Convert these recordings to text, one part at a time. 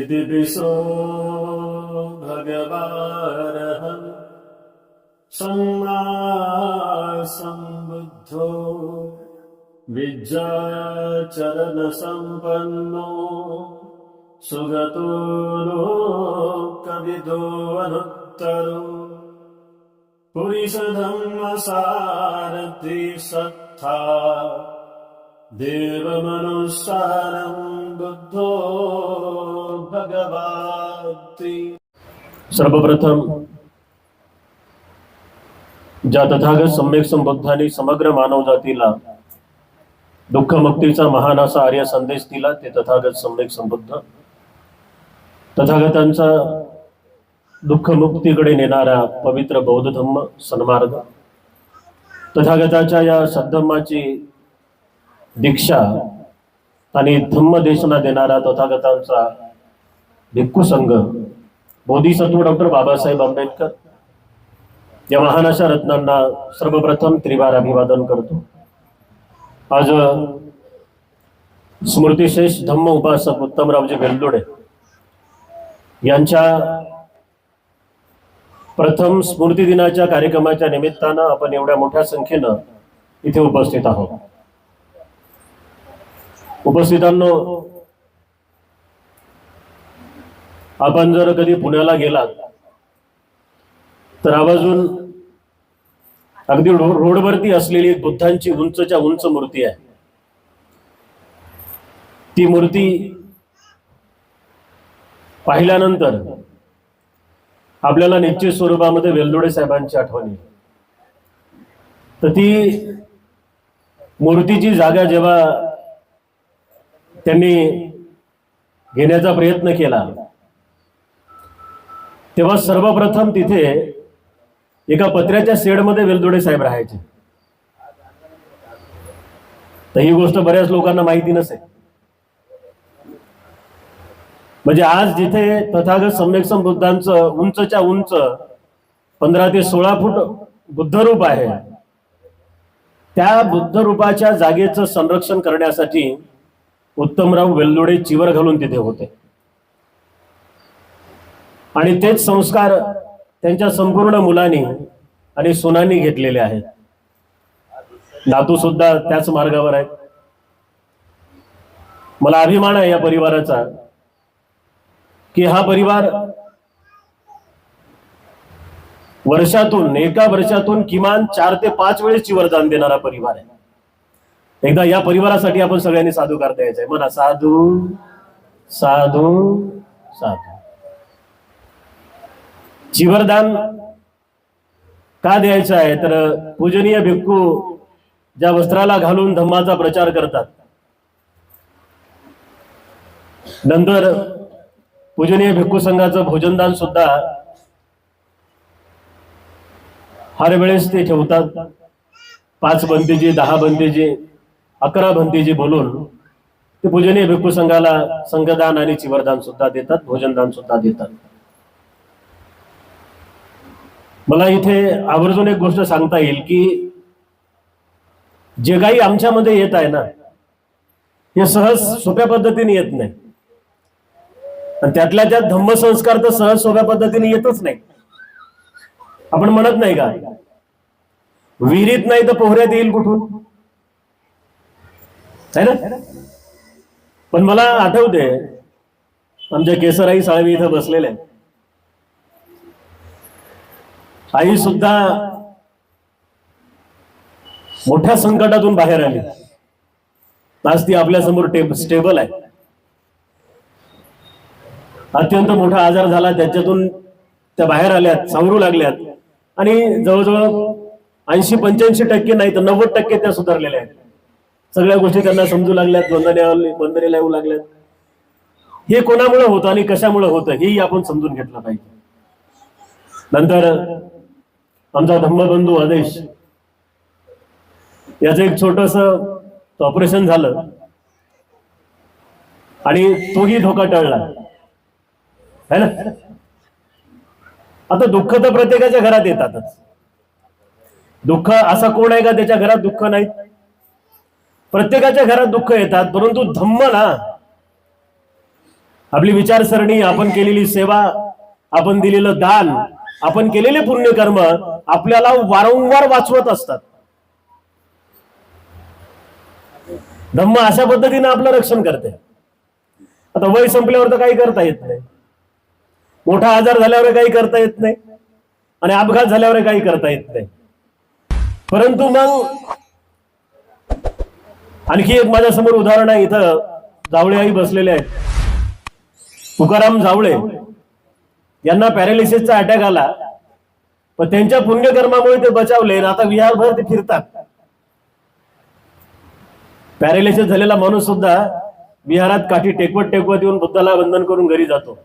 इति विशो भगवारहम् सम्मासम्बुद्धो विद्याचरणसम्पन्नो सुगतो लो कवितोनुत्तरो पुरिषदम् असारथि सत्था देवमनुस्सारम् बुद्धो भगवाति। सर्वप्रथम ज्या तथागत सम्यक संबुद्धाने समग्र मानव जातीला दुःख मुक्तीचा महान असा आर्य संदेश दिला ते तथागत सम्यक संबुद्ध. तथागतांचा दुःख मुक्तीकडे नेणारा पवित्र बौद्ध धम्म सन्मार्ग. तथागताच्या या सद्धम्माची दीक्षा आणि धम्म देशना देणारा तथागतांचा भिक्खू संघ बोधिसत्व डॉक्टर बाबासाहेब आंबेडकर या महान अशा रत्नांना सर्वप्रथम त्रिवार अभिवादन करतो. आज स्मृतिशेष धम्म उपासक उत्तमरावजी वेल्लोडे यांच्या प्रथम स्मृती दिनाच्या कार्यक्रमाच्या निमित्तानं आपण एवढ्या मोठ्या संख्येनं इथे उपस्थित आहोत. उपस्थितांनो आपण जर कधी पुण्याला गेलात तर आवाजून अगदी रोडवरती असलेली एक बुद्धांची उंचच्या उंच मूर्ती आहे. ती मूर्ती पाहिल्यानंतर आपल्याला निश्चित स्वरूपामध्ये वेलदोडे साहेबांची आठवण तर ती मूर्तीची जागा जेव्हा त्यांनी घेण्याचा प्रयत्न केला. तेव्हा सर्वप्रथम तिथे एका पत्र्याच्या शेडमध्ये वेलदोडे साहेब राहायचे. तर ही गोष्ट बऱ्याच लोकांना माहिती नसेल म्हणजे आज जिथे तथागत सम्यक बुद्धांचं उंचच्या उंच पंधरा ते सोळा फूट बुद्धरूप आहे त्या बुद्धरूपाच्या जागेचं संरक्षण करण्यासाठी उत्तमराव वेल्लोडे चिवर घालून तिथे होते. आणि तेच संस्कार त्यांच्या संपूर्ण मुलांनी आणि सुनांनी घेतलेले आहेत. नातू सुद्धा त्याच मार्गावर आहेत. मला अभिमान आहे या परिवाराचा की हा परिवार वर्षातून एका वर्षातून किमान चार ते पाच वेळेस चिवरदान देणारा परिवार आहे. एकदा या परिवारासाठी आपण सगळ्यांनी साधूकार द्यायचा आहे म्हणा साधू साधू साधू. चिवरदान का द्यायचं आहे? तर पूजनीय भिक्खू ज्या वस्त्राला घालून धम्माचा प्रचार करतात. नंतर पूजनीय भिक्खू संघाचं भोजनदान सुद्धा हर वेळेस ते ठेवतात. पाच बंदीजी दहा बंदीजी अकरा भंतीजी बोलून ते पूजनीय भिक्खू संघाला संघदान आणि चिवरदान सुद्धा देतात भोजनदान सुद्धा देतात. मला इथे आवर्जून एक गोष्ट सांगता येईल की जे काही आमच्यामध्ये येत आहे ना हे सहज सोप्या पद्धतीने येत नाही. आणि त्यातल्या त्यात धम्मसंस्कार तर सहज सोप्या पद्धतीने येतच नाही. आपण म्हणत नाही का? विहिरीत नाही तर पोहऱ्यात येईल कुठून? आहे ना? पण मला आठवते आमच्या केसराई साळवी इथं बसलेल्या आहेत. आई सुद्धा मोठ्या संकटातून बाहेर आली. आज ती आपल्यासमोर स्टेबल आहे. अत्यंत मोठा आजार झाला त्याच्यातून त्या बाहेर आल्यात सावरू लागल्यात. आणि जवळजवळ ऐंशी पंच्याऐंशी टक्के नाही तर नव्वद टक्के त्या सुधारलेल्या आहेत. सगळ्या गोष्टी त्यांना समजू लागल्यात बंधने बंधने लावू लागल्यात. हे कोणामुळे होतं आणि कशामुळे होतं हेही आपण समजून घेतलं पाहिजे. नंतर आमचा धम्मबंधू आदेश. याचं एक छोटस ऑपरेशन झालं. आणि तोही धोका टळला. है ना? आता दुःख तर प्रत्येकाच्या घरात येतातच. दुःख असा कोण आहे का त्याच्या घरात दुःख नाहीत? प्रत्येकाच्या घरात दुःख येतात परंतु धम्म ना. आपली विचारसरणी आपण केलेली सेवा आपण दिलेलं दान आपण केलेले पुण्यकर्म आपल्याला वारंवार वाचवत असतात. धम्म अशा पद्धतीने आपलं रक्षण करते. आता वय संपल्यावर तर काही करता येत नाही. मोठा आजार झाल्यावर काही करता येत नाही. आणि अपघात झाल्यावर काही करता येत नाही. परंतु मग आणखी एक माझ्यासमोर उदाहरण आहे इथं जावळे आई बसलेले आहेत. तुकाराम जावळे यांना पॅरालिसिसचा अटॅक आला पण त्यांच्या पुण्यकर्मामुळे ते बचावले आणि आता विहारभर ते फिरतात. पॅरालिसिस झालेला माणूस सुद्धा विहारात काठी टेकवत टेकवत येऊन बुद्धाला वंदन करून घरी जातो.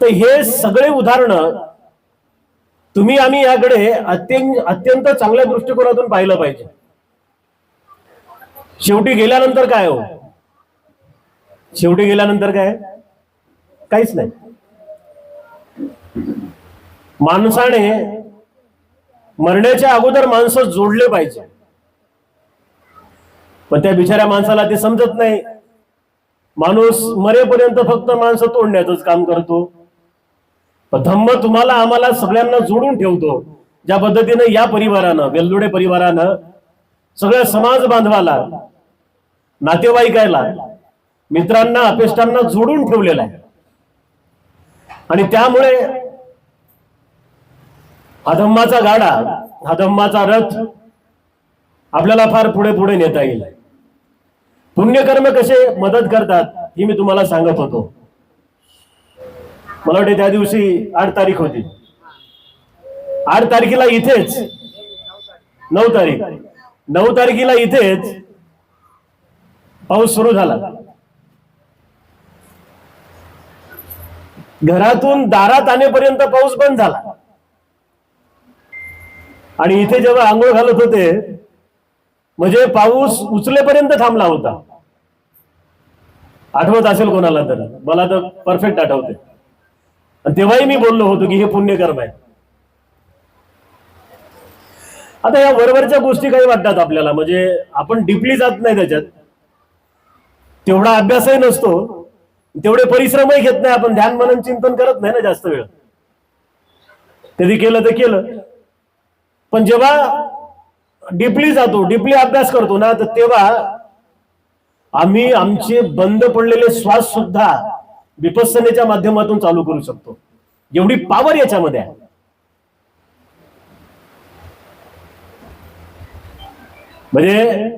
तर हे सगळे उदाहरणं तुम्ही आम्ही याकडे अत्यंत अत्यंत चांगल्या दृष्टिकोनातून पाहिलं पाहिजे. शेवटी गेल्यानंतर काय हो? शेवटी गेल्यानंतर काय? काहीच नाही. माणसाने मरण्याच्या अगोदर माणसं जोडले पाहिजे. पण त्या बिचाऱ्या माणसाला ते समजत नाही. माणूस मरेपर्यंत फक्त माणसं तोडण्याचंच काम करतो. धम्म तुम्हाला आम्हाला सगळ्यांना जोडून ठेवतो. ज्या पद्धतीनं या परिवारानं वेलदोडे परिवारानं सगळ्या समाज बांधवाला नातेवाईकाला मित्रांना अपेष्टांना जोडून ठेवलेला आहे. आणि त्यामुळे हा धम्माचा गाडा हा धम्माचा रथ आपल्याला फार पुढे पुढे नेता येईल. पुण्यकर्म कसे मदत करतात ही मी तुम्हाला सांगत होतो. मला वाटते त्या दिवशी आठ तारीख होती. आठ तारखेला इथेच नऊ तारीख. नऊ तारखेला इथेच पाऊस सुरू झाला. घरातून दारात आणेपर्यंत पाऊस बंद झाला. आणि इथे जेव्हा आंघोळ घालत होते म्हणजे पाऊस उचलेपर्यंत थांबला होता. आठवत असेल कोणाला तर? मला तर परफेक्ट आठवते. तेव्हाही मी बोललो होतो की हे पुण्यकर्म आहे. आता या वरवरच्या गोष्टी काही वाटतात आपल्याला. म्हणजे आपण डीपली जात नाही त्याच्यात. तेवढा अभ्यासही नसतो. तेवढे परिश्रमही घेत नाही आपण. ध्यान मनन चिंतन करत नाही ना जास्त वेळ. कधी केलं तर केलं. पण जेव्हा डीपली जातो डीपली अभ्यास करतो ना तर तेव्हा आम्ही आमचे बंद पडलेले श्वास सुद्धा विपसनेच्या माध्यमातून चालू करू शकतो. एवढी पावर याच्यामध्ये आहे. म्हणजे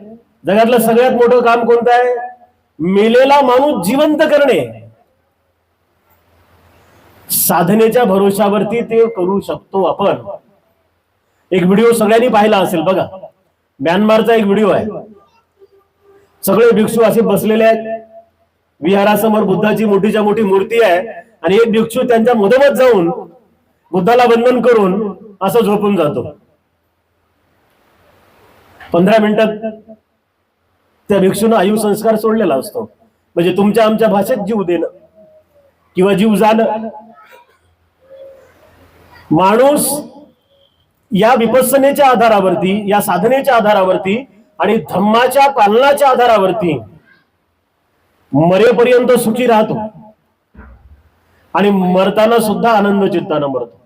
जगातलं सगळ्यात मोठं काम कोणतं आहे? मेलेला माणूस जिवंत करणे. साधनेच्या भरोशावरती ते करू शकतो आपण. एक व्हिडिओ सगळ्यांनी पाहिला असेल बघा. म्यानमारचा एक व्हिडिओ आहे. सगळे भिक्षू असे बसलेले आहेत. विहारासमोर बुद्धाची मोठीच्या मोठी मूर्ती आहे आणि एक भिक्षू त्यांच्या मधोमध जाऊन बुद्धाला वंदन करून असं झोपून जातो. पंधरा मिनिटात त्या भिक्षूनं आयु संस्कार सोडलेला असतो. म्हणजे तुमच्या आमच्या भाषेत जीव देणं किंवा जीव जाणं. माणूस या विपसनेच्या आधारावरती या साधनेच्या आधारावरती आणि धम्माच्या पालनाच्या आधारावरती मरेपर्यंत सुखी राहतो. आणि मरताना सुद्धा आनंद चित्तानं मरतो.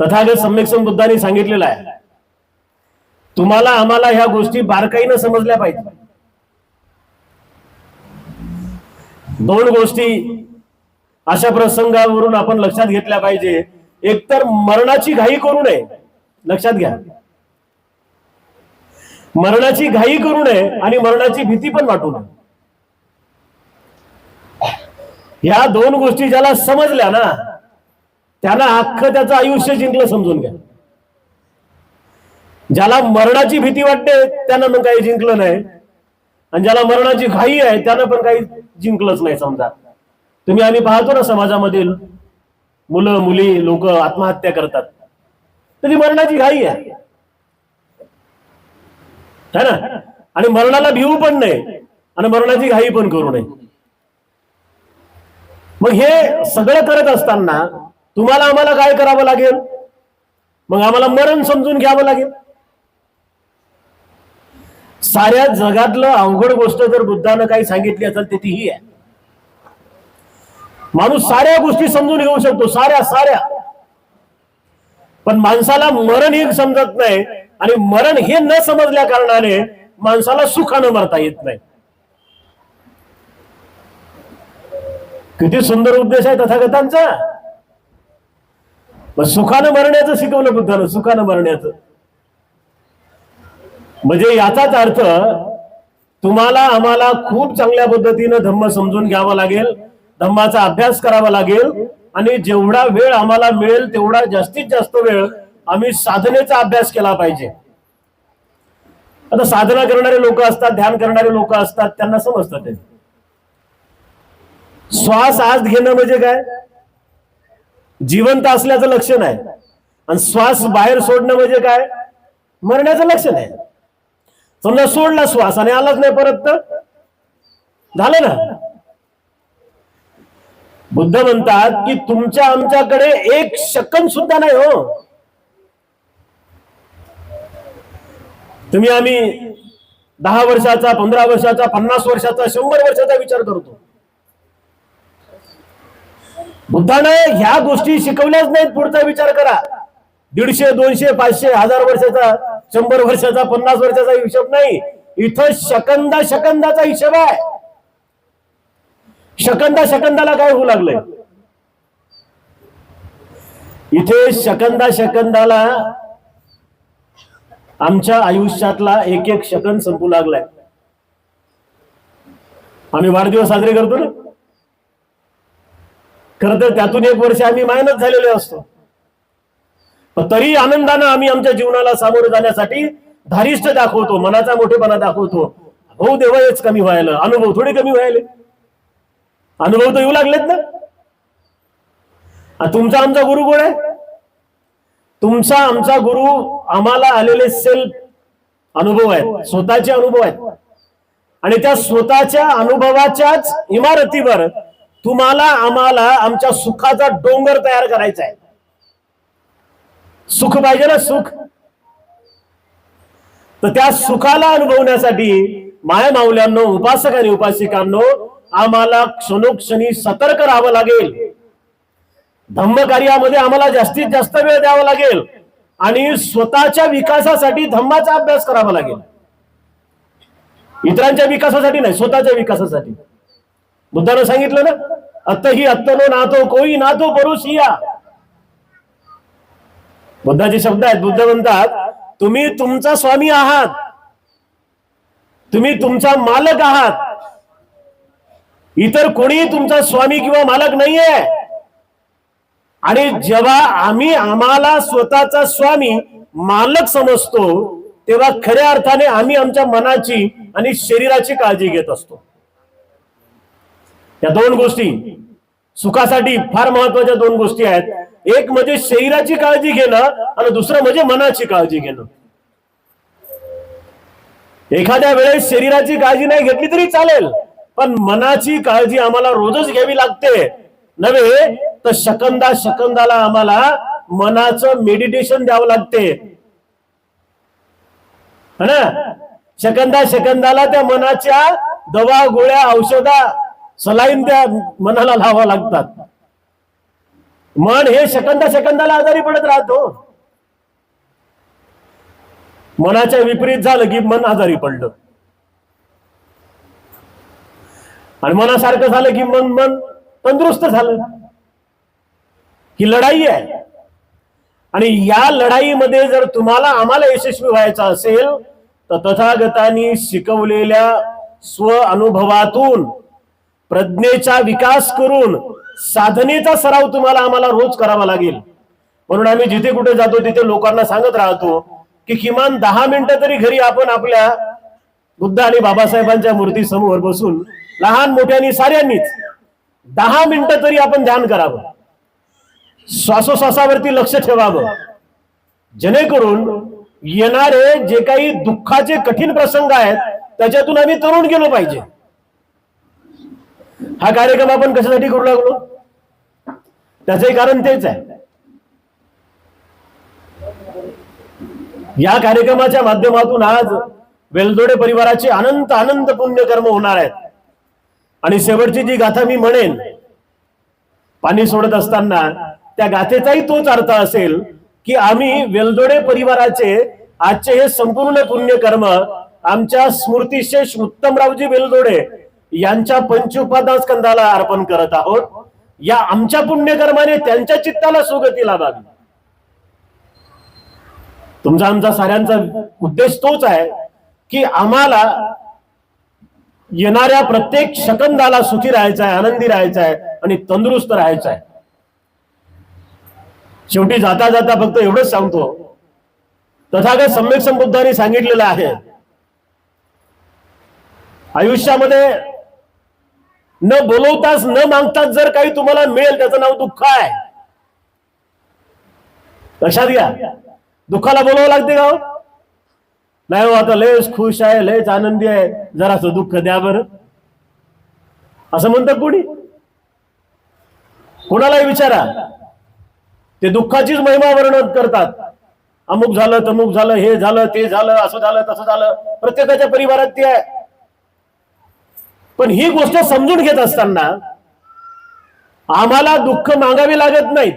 तथागत सम्यक बुद्धांनी सांगितलेलं आहे तुम्हाला आम्हाला ह्या गोष्टी बारकाईनं समजल्या पाहिजे. दोन गोष्टी अशा प्रसंगावरून आपण लक्षात घेतल्या पाहिजे. एकतर मरणाची घाई करू नये. लक्षात घ्या. मरणाची घाई करू नये आणि मरणाची भीती पण वाटू नये. ह्या दोन गोष्टी ज्याला समजल्या ना त्यांना अख्खं त्याचं आयुष्य जिंकलं समजून घ्या. ज्याला मरणाची भीती वाटते त्यानं मग काही जिंकलं नाही. आणि ज्याला मरणाची घाई आहे त्यानं पण काही जिंकलंच नाही समजा. तुम्ही आम्ही पाहतो ना समाजामधील मुलं मुली लोक आत्महत्या करतात. तर ती मरणाची घाई आहे. है ना? आणि मरणाला भिवू पण नाही आणि मरणाची घाई पण करू नये. मग हे सगळं करत असताना तुम्हाला आम्हाला काय करावं लागेल? मग आम्हाला मरण समजून घ्यावं लागेल. साऱ्या जगातलं अवघड गोष्ट जर बुद्धानं काही सांगितली असेल तर ती ही आहे. माणूस साऱ्या गोष्टी समजून घेऊ शकतो साऱ्या साऱ्या. पण माणसाला मरण हे समजत नाही आणि मरण हे न समजल्या कारणाने माणसाला सुखानं मरता येत नाही. किती सुंदर उद्देश आहे तथागतांचा. सुखानं मरण्याचं शिकवलं बुद्धानं सुखानं मरण्याचं. म्हणजे याचाच अर्थ तुम्हाला आम्हाला खूप चांगल्या पद्धतीनं धम्म समजून घ्यावा लागेल धम्माचा अभ्यास करावा लागेल आणि जेवढा वेळ आम्हाला मिळेल तेवढा जास्तीत जास्त वेळ आम्ही साधनेचा अभ्यास केला पाहिजे. आता साधना करणारे लोक असतात ध्यान करणारे लोक असतात त्यांना समजतात ते. श्वास आज घेणं म्हणजे काय? जिवंत असल्याचं लक्षण आहे. आणि श्वास बाहेर सोडणं म्हणजे काय? मरण्याचं लक्षण आहे. समजा सोडला श्वास आणि आलाच नाही परत तर? झालं ना? बुद्ध म्हणतात की तुमच्या आमच्याकडे एक शकन सुद्धा नाही हो. तुम्ही आम्ही दहा वर्षाचा पंधरा वर्षाचा पन्नास वर्षाचा शंभर वर्षाचा विचार करतो. बुद्धानं ह्या गोष्टी शिकवल्याच नाहीत पुढचा विचार करा. दीडशे दोनशे पाचशे हजार वर्षाचा शंभर वर्षाचा पन्नास वर्षाचा हिशोब नाही. इथं शकंदा शकंदाचा हिशोब आहे. शकंदा शकंदाला काय होऊ लागलंय? इथे शकंदा शकंदाला आमच्या आयुष्यातला एक एक शकंद संपू लागलाय. आम्ही वाढदिवस साजरे करतो ना? खर तर त्यातून एक वर्ष आम्ही मायनस झालेले असतो. तरी आनंदानं आम्ही आमच्या जीवनाला सामोरे जाण्यासाठी धारिष्ट दाखवतो मनाचा मोठेपणा दाखवतो. हो देवा कमी व्हायला. अनुभव थोडे कमी व्हायले. अनुभव तर येऊ लागलेत ना. तुमचा आमचा गुरु कोण आहे? तुमचा आमचा गुरु आम्हाला आलेले सेल्फ अनुभव आहेत. स्वतःचे अनुभव आहेत. आणि त्या स्वतःच्या अनुभवाच्याच इमारतीवर तुम्हाला आम्हाला आमच्या सुखाचा डोंगर तयार करायचा आहे. सुख पाहिजे ना सुख. तर त्या सुखाला अनुभवण्यासाठी माया माऊल्यांनो उपासक आणि उपासिकांनो आम्हाला क्षणोक्षणी सतर्क राहावं लागेल. धम्म कार्यामध्ये आम्हाला जास्तीत जास्त वेळ द्यावा लागेल आणि स्वतःच्या विकासासाठी धम्माचा अभ्यास करावा लागेल. इतरांच्या विकासासाठी नाही स्वतःच्या विकासासाठी. बुद्धानं सांगितलं ना अत्त ही अत्तनो नातो कोई नातो परुषिया बुद्धाचे शब्द आहेत बुद्ध म्हणतात तुम्ही तुमचा स्वामी आहात. तुम्ही तुमचा मालक आहात. इतर कोणी तुमचा स्वामी किंवा मालक नाहीये. आणि जेव्हा आम्ही आम्हाला स्वतःचा स्वामी मालक समजतो तेव्हा खऱ्या अर्थाने आम्ही आमच्या मनाची आणि शरीराची काळजी घेत असतो. या दोन गोष्टी सुखासाठी फार महत्त्वाच्या दोन गोष्टी आहेत. एक म्हणजे शरीराची काळजी घेणं आणि दुसरं म्हणजे मनाची काळजी घेणं. एखाद्या वेळेस शरीराची काळजी नाही घेतली तरी चालेल पण मनाची काळजी आम्हाला रोजच घ्यावी लागते. नव्हे तर शकंदा शकंदाला आम्हाला मनाचं मेडिटेशन द्यावं लागते. है ना? शकंदा शकंदाला त्या मनाच्या दवा गोळ्या औषधा सलाईन त्या मनाला लावा लागतात. मन हे सेकंदा सेकंदाला आजारी पडत राहतो. मनाच्या विपरीत झालं की मन आजारी पडलं. आणि मनासारखं झालं की मन मन तंदुरुस्त झालं. ही लढाई आहे. आणि या लढाईमध्ये जर तुम्हाला आम्हाला यशस्वी व्हायचं असेल तर तथागतांनी शिकवलेल्या स्व अनुभवातून प्रज्ञेचा विकास करून साधनेचा सराव तुम्हाला आम्हाला रोज करावा लागेल. म्हणून आम्ही जिथे कुठे जातो तिथे लोकांना सांगत राहतो की किमान दहा मिनिटं तरी घरी आपण आपल्या बुद्ध आणि बाबासाहेबांच्या मूर्ती समोर बसून लहान मोठ्यांनी साऱ्यांनीच दहा मिनिटं तरी आपण ध्यान करावं. श्वासोश्वासावरती लक्ष ठेवावं. जेणेकरून येणारे जे काही दुःखाचे कठीण प्रसंग आहेत त्याच्यातून आम्ही तरुण गेलो पाहिजे. हा कार्यक्रम आपण कशासाठी करू लागलो? त्याचे कारण तेच आहे. या कार्यक्रमाच्या माध्यमातून आज वेलदोडे परिवाराचे अनंत अनंत पुण्यकर्म होणार आहेत. आणि शेवटची जी गाथा मी म्हणेन पाणी सोडत असताना त्या गाथेचाही तोच अर्थ असेल की आम्ही वेलदोडे परिवाराचे आजचे हे संपूर्ण पुण्यकर्म आमच्या स्मृतिशेष उत्तमरावजी वेलदोडे यांच्या पंचउपादान स्कंदाला अर्पण करत आहोत. या आमच्या पुण्यकर्माने त्यांच्या चित्ताला सुगती लाभावी. तुमचा आमचा साऱ्यांचा उद्देश तोच आहे की आम्हाला येणाऱ्या प्रत्येक शकंदाला सुखी राहायचं आहे आनंदी राहायचं आहे आणि तंदुरुस्त राहायचं आहे. शेवटी जाता जाता फक्त एवढंच सांगतो. तथागत सम्यक संबुद्धाने सांगितलेलं आहे. आयुष्यामध्ये न बोलवताच न मागताच जर काही तुम्हाला मिळेल त्याचं नाव दुःख आहे. लक्षात घ्या. दुःखाला बोलावं लागते का हो? नाही हो आता लयच खुश आहे लयच आनंदी आहे. जरासं दुःख द्या बरं. असं म्हणतात कोणी? कोणालाही विचारा. ते दुःखाचीच महिमा वर्णन करतात. अमुक झालं तमुक झालं हे झालं ते झालं असं झालं तसं झालं. प्रत्येकाच्या परिवारात ते आहे. पण ही गोष्ट समजून घेत असताना आम्हाला दुःख मागावी लागत नाहीत.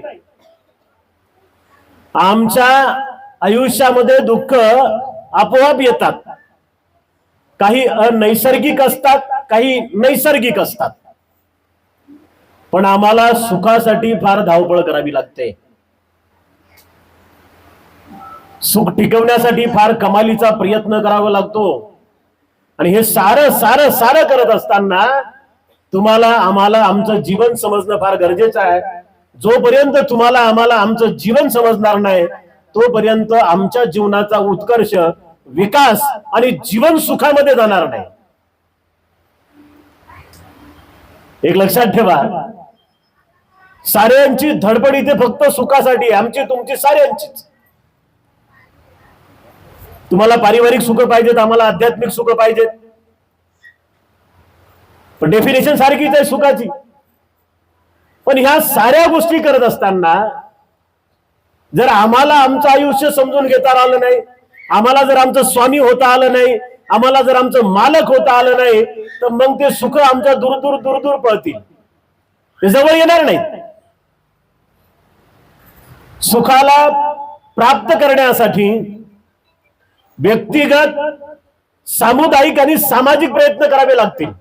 आमच्या आयुष्यामध्ये दुःख आपोआप येतात. काही अनैसर्गिक असतात काही नैसर्गिक असतात. पण आम्हाला सुखासाठी फार धावपळ करावी लागते. सुख टिकवण्यासाठी फार कमालीचा प्रयत्न करावा लागतो. आणि हे सारं सारं सारं करत असताना तुम्हाला आम्हाला आमचं जीवन समजणं फार गरजेचं आहे. जोपर्यंत तुम्हाला आम्हाला आमचं जीवन समजणार नाही तोपर्यंत आमच्या जीवनाचा उत्कर्ष विकास आणि जीवन सुखामध्ये जाणार नाही. एक लक्षात ठेवा. साऱ्यांची धडपड इथे फक्त सुखासाठी आमची तुमची साऱ्यांचीच. तुम्हाला पारिवारिक सुख पाहिजेत आम्हाला आध्यात्मिक सुख पाहिजेत. पण डेफिनेशन सारखीच आहे सुखाची. पण ह्या साऱ्या गोष्टी करत असताना जर आम्हाला आमचं आयुष्य समजून घेता आलं नाही आम्हाला जर आमचं स्वामी होता आलं नाही आम्हाला जर आमचं मालक होता आलं नाही तर मग ते सुख आमच्या दूर दूर दूर दूर पळतील. ते जवळ येणार नाही. सुखाला प्राप्त करण्यासाठी व्यक्तिगत सामुदायिक आणि सामाजिक प्रयत्न करावे लागतील.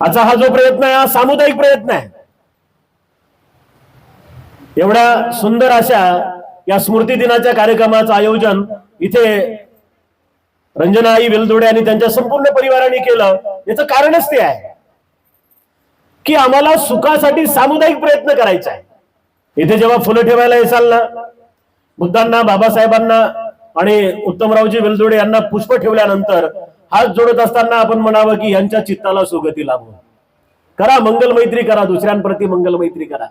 आता हा जो प्रयत्न आहे हा सामुदायिक प्रयत्न आहे. एवढ्या सुंदर अशा या स्मृती दिनाच्या कार्यक्रमाचं आयोजन इथे रंजनाई वेलदोडे आणि त्यांच्या संपूर्ण परिवाराने केलं याचं कारणच ते आहे. की आम्हाला सुखासाठी सामुदायिक प्रयत्न करायचा आहे. इथे जेव्हा फुलं ठेवायला येसाल ना बुद्धांना बाबासाहेबांना आणि उत्तमरावजी वेलदोडे यांना पुष्प ठेवल्यानंतर हात जोडत असताना आपण म्हणावं की यांच्या चित्ताला सुगती लाभो करा मंगल मैत्री करा दुसऱ्यांप्रती मंगल मैत्री करा.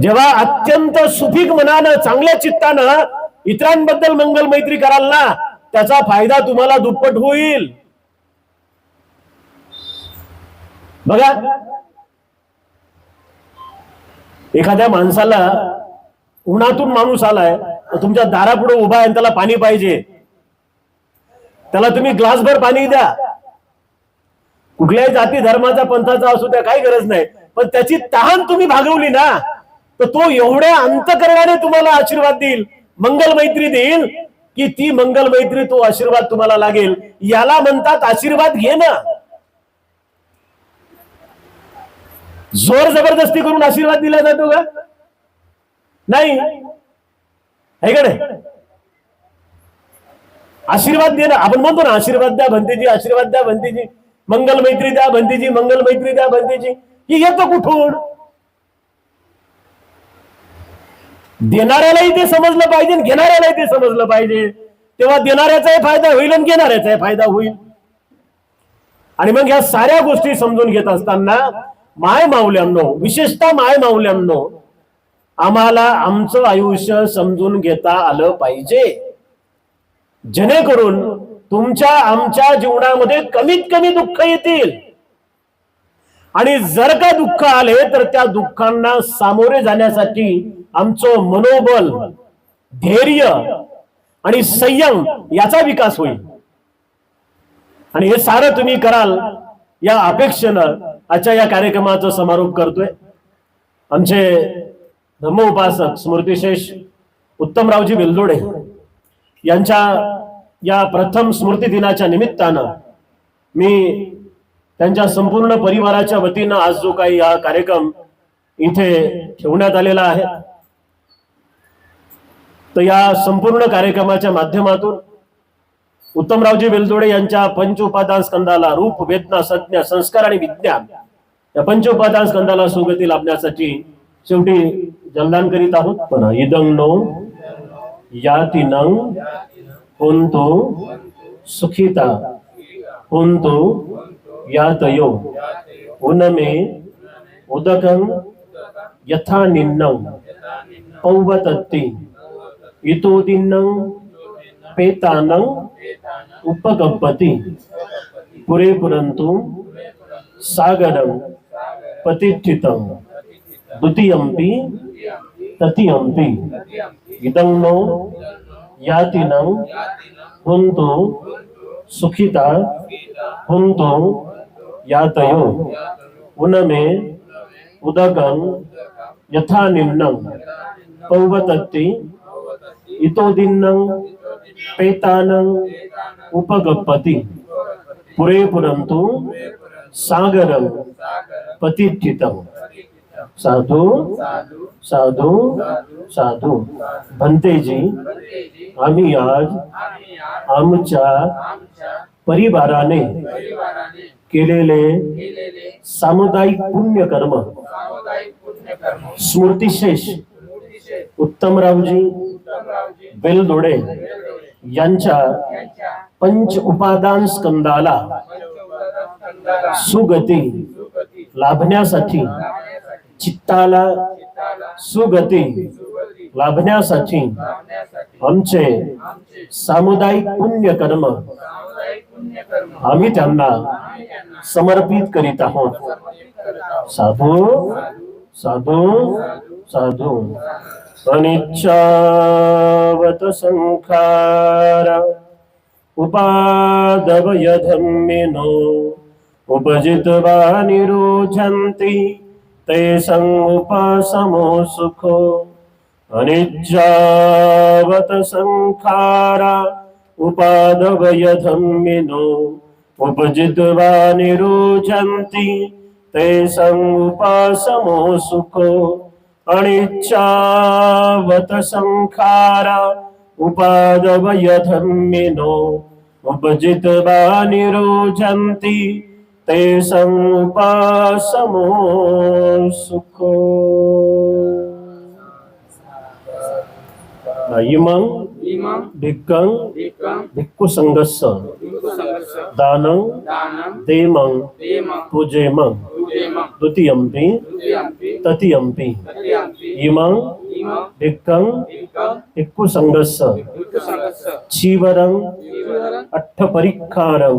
जेव्हा अत्यंत सुफिक मनानं चांगल्या चित्तानं इतरांबद्दल मंगल मैत्री कराल ना त्याचा फायदा तुम्हाला दुप्पट होईल. बघा. एखाद्या माणसाला उन्हातून माणूस आलाय तुमच्या दारापुढे उभा आहे आणि त्याला पाणी पाहिजे. त्याला तुम्ही ग्लासभर पाणी द्या. कुठल्याही जाती धर्माचा पंथाचा असू द्या काही गरज नाही. पण त्याची तहान तुम्ही भागवली ना तर तो एवढ्या अंतकरणाने तुम्हाला आशीर्वाद देईल मंगल मैत्री देईल की ती मंगल मैत्री तो आशीर्वाद तुम्हाला लागेल. याला म्हणतात आशीर्वाद घे ना जोर जबरदस्ती करून आशीर्वाद दिला जातो का? नाही. का नाही? आशीर्वाद दे ना आपण म्हणतो ना आशीर्वाद द्या भंतेजी आशीर्वाद द्या भंतेजी. मंगल मैत्री द्या भंतेजी मंगल मैत्री द्या भंतेजी. ही येतं कुठून? देणाऱ्यालाही ते समजलं पाहिजे घेणाऱ्यालाही ते समजलं पाहिजे. तेव्हा देणाऱ्याचाही फायदा होईल आणि घेणाऱ्याचाही फायदा होईल. आणि मग या साऱ्या गोष्टी समजून घेत असताना माय माऊल्यांनो विशेषतः माय माऊल्यांनो आम्हाला आमचं आयुष्य समजून घेता आलं पाहिजे. जेणेकरून तुमच्या आमच्या जीवनामध्ये कमीत कमी दुःख येतील. आणि जर का दुःख आले तर त्या दुःखांना सामोरे जाण्यासाठी आमचं मनोबल धैर्य आणि संयम याचा विकास होईल. आणि हे सारं तुम्ही कराल या अपेक्षेनं आजच्या या कार्यक्रमाचा समारोप करतोय. आमचे धम्मोपासक स्मृतिशेष उत्तमरावजी बेलदोडे यांच्या या प्रथम स्मृती दिनाच्या निमित्तानं मी त्यांच्या संपूर्ण परिवाराच्या वतीनं आज जो काही हा कार्यक्रम इथे ठेवण्यात आलेला आहे तर या संपूर्ण कार्यक्रमाच्या माध्यमातून उत्तमरावजी वेलजोडे यांच्या पंच उपादान स्कंदाला रूप वेदना संज्ञा संस्कार आणि विज्ञान या पंच उपादान स्कंदाला सुगती लाभण्यासाठी शेवटी जलदान करीत आहोत. पण इदं नो यातिनं होंतो सुखिता होंतो यातयो उनमे उदकं यथा निन्नं पौवतत्ति इतोदिन्नं पेतानं उपगपति पुरे पुरन्तु सागरं पतिष्ठितं द्वितीयम्पि तृतीयम्पि इदं नो ಯಾತಿನಂ ಹುಂತು ಸುಖಿತ ಹುಂತು ಯಾತಯೋ ಉನಮೆ ಉದಗಂ ಯಥಾ ನಿಮ್ನಂ ಪೌವತತ್ತಿ ಇತೋದಿನ್ನಂ ಪೇತಾನಂ ಉಪಗಪ್ಪತಿ ಪುರೇ ಪುರಂತು ಸಾಗರಂ ಪತಿಥಿತಂ साधू साधू साधू. भंतेजी आम्ही आज आमच्या परिवाराने केलेले सामुदायिक पुण्यकर्म. स्मृतिशेष उत्तमरावजी बेलदोडे यांच्या पंच उपादान स्कंदाला सुगती लाभण्यासाठी चित्ताला सुगती लाभण्यासाठी आमचे सामुदायिक पुण्यकर्म आम्ही त्यांना समर्पित करीत आहोत साधू साधू साधू अनिच्छावत संखारा उपादवय धम्मिनो उपजित्वा निरोचन्ति તેષં ઉપસમો સુખો અનિજ્જાવત સંખારા ઉપાદવય ધમ્મિનો ઉપજિત્વા નિરુચંતિ તેષં ઉપસમો સુખો અનિચ્છાવત સંખારા ઉપાદવય ધમ્મિનો ઉપજિત્વા નિરોચંતિ ते समुपासमो सुखो इमं इमं भिक्कं एकं भिक्खुसङ्गस्स हिन्दुसङ्घस्य दानं दानं देमं देमं पूजेमं देमं द्वितीयम्पि तृतीयम्पि इमं भिक्खं इक्कुसङ्गस्स। क्षीवरं अट्ठपरिक्षारं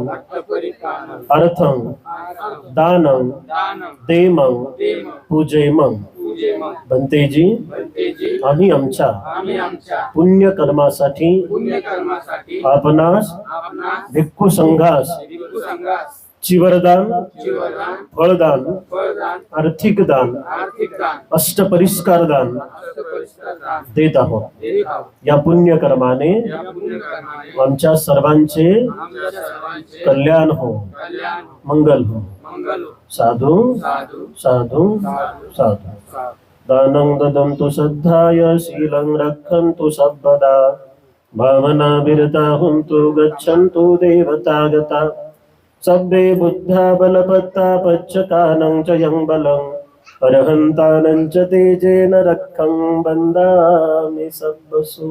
अर्थं दानं देमं पूजयमं। बनते जी आम्ही आमच्या। पुण्य आपणास भिक्खू संघास चिवरदान फळदान आर्थिक दान अष्टपरिष्कार दान देत आहोत. या पुण्यकर्माने आमच्या सर्वांचे कल्याण हो मंगल हो. मंगल साधू साधू साधू साधू साधू. साधू. दानं ददन्तु श्रद्धाय शीलं रक्षन्तु सर्वदा. भावनाभिरता हुन्तु गच्छन्तु देवतागता. सब्बे बुद्धा बलपत्ता पच्चकानं च यं बलम् अर्हन्तानं च तेजेन रक्खं बन्दामि सब्बसु